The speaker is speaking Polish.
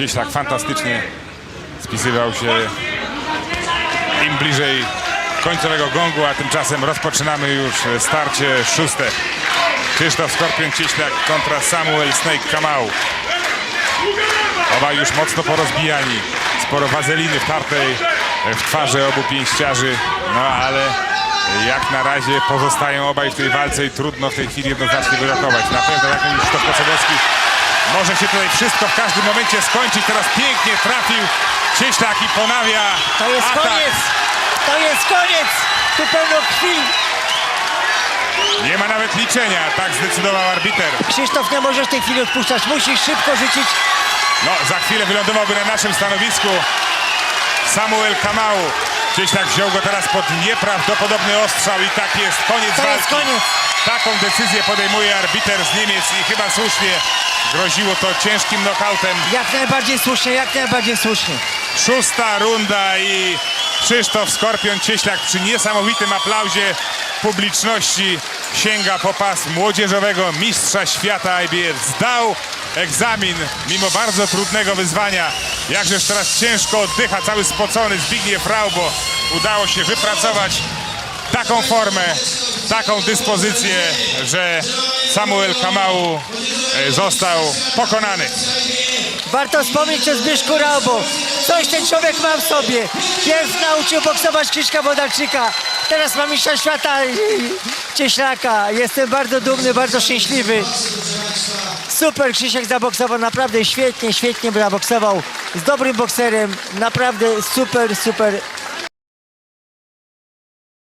Cieślak fantastycznie spisywał się im bliżej końcowego gongu, a tymczasem rozpoczynamy już starcie szóste. Krzysztof Skorpion Cieślak kontra Samuel Snake Kamau. Obaj już mocno porozbijani. Sporo wazeliny wtartej w twarze obu pięściarzy. No ale jak na razie pozostają obaj w tej walce i trudno w tej chwili jednoznacznie wyrokować. Na pewno jak mówił Krzysztof Kocebowski może się tutaj wszystko w każdym momencie skończyć. Teraz pięknie trafił Cieślak i ponawia To jest atak. koniec! To jest koniec! Tu pełno krwi! Nie ma nawet liczenia, tak zdecydował arbiter. Krzysztof, nie możesz w tej chwili odpuszczać. Musisz szybko rzucić. No, za chwilę wylądowałby na naszym stanowisku Samuel Kamau. Cieślak wziął go teraz pod nieprawdopodobny ostrzał i tak jest, koniec To walki. jest koniec. Taką decyzję podejmuje arbiter z Niemiec i chyba słusznie groziło to ciężkim nokautem. Jak najbardziej słusznie, jak najbardziej słusznie. Szósta runda i Krzysztof Skorpion Cieślak przy niesamowitym aplauzie publiczności sięga po pas młodzieżowego mistrza świata IBF. Zdał egzamin mimo bardzo trudnego wyzwania. Jakżeż teraz ciężko oddycha, cały spocony Zbigniew Rau, bo udało się wypracować taką formę, taką dyspozycję, że Samuel Kamau e, został pokonany. Warto wspomnieć o Zbyszku Raubo. Coś ten człowiek ma w sobie. Pierw nauczył boksować Krzyśka Wodalczyka. Teraz ma mistrza świata Cieślaka. Jestem bardzo dumny, bardzo szczęśliwy. Super Krzysiek zaboksował, naprawdę świetnie, świetnie zaboksował. Z dobrym bokserem, naprawdę super, super